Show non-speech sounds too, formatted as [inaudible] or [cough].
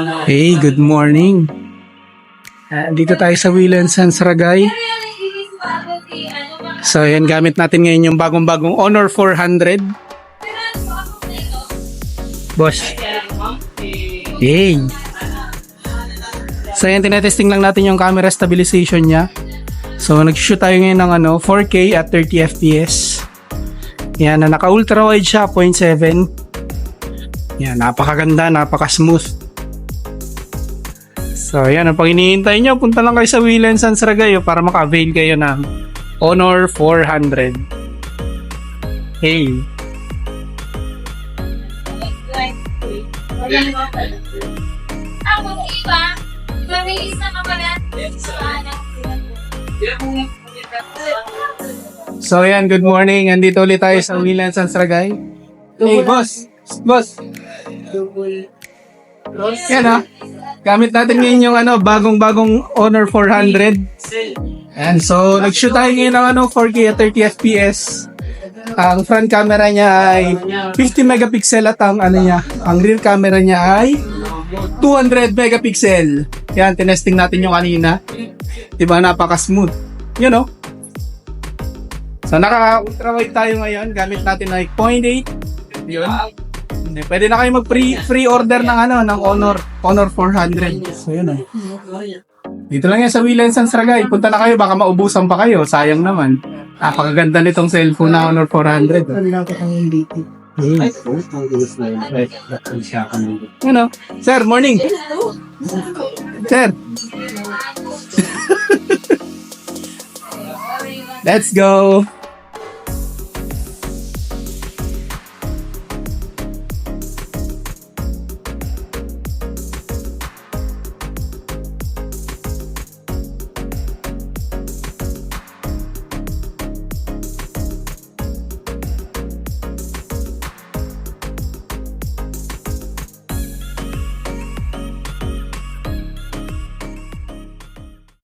Hey, good morning. Ah, dito tayo sa Will and Sons Ragay. So, yan, gamit natin ngayon yung bagong-bagong Honor 400. Boss. Hey. So, yan, tinetesting lang natin yung camera stabilization niya. So, nag-shoot tayo ngayon ng ano, 4K at 30 FPS. Yan, na naka-ultra wide siya, 0.7. Yan, napakaganda, napaka-smooth. So, yan, ang pag hinihintay nyo, punta lang kayo sa Will and Sons Ragayo para maka-avail kayo ng Honor 400. Hey. Ako, iba. Mabilis na mapala. So, yan, good morning. Andito ulit tayo sa Will and Sons Ragay. Hey, boss. Boss. Yan ah. Gamit natin ngayon yung ano, bagong-bagong Honor 400. And so, nag-shoot tayo ngayon ng ano, 4K at 30 FPS. Ang front camera niya ay 50 megapixel at ang ano niya, ang rear camera niya ay 200 megapixel. Yan, tinesting natin yung kanina. Diba, napaka-smooth. You know? So, naka-ultra wide tayo ngayon. Gamit natin ay 0.8. Yun. Hindi, pwede na kayo mag-pre free order ng ano, ng Honor Honor 400. So, yun oh. Dito lang yan sa Will and Sons Ragay. Punta na kayo, baka maubusan pa kayo. Sayang naman. Napakaganda nitong cellphone na Honor 400. Oh. Yes. Ano? Sir, morning. Sir. [laughs] Let's go.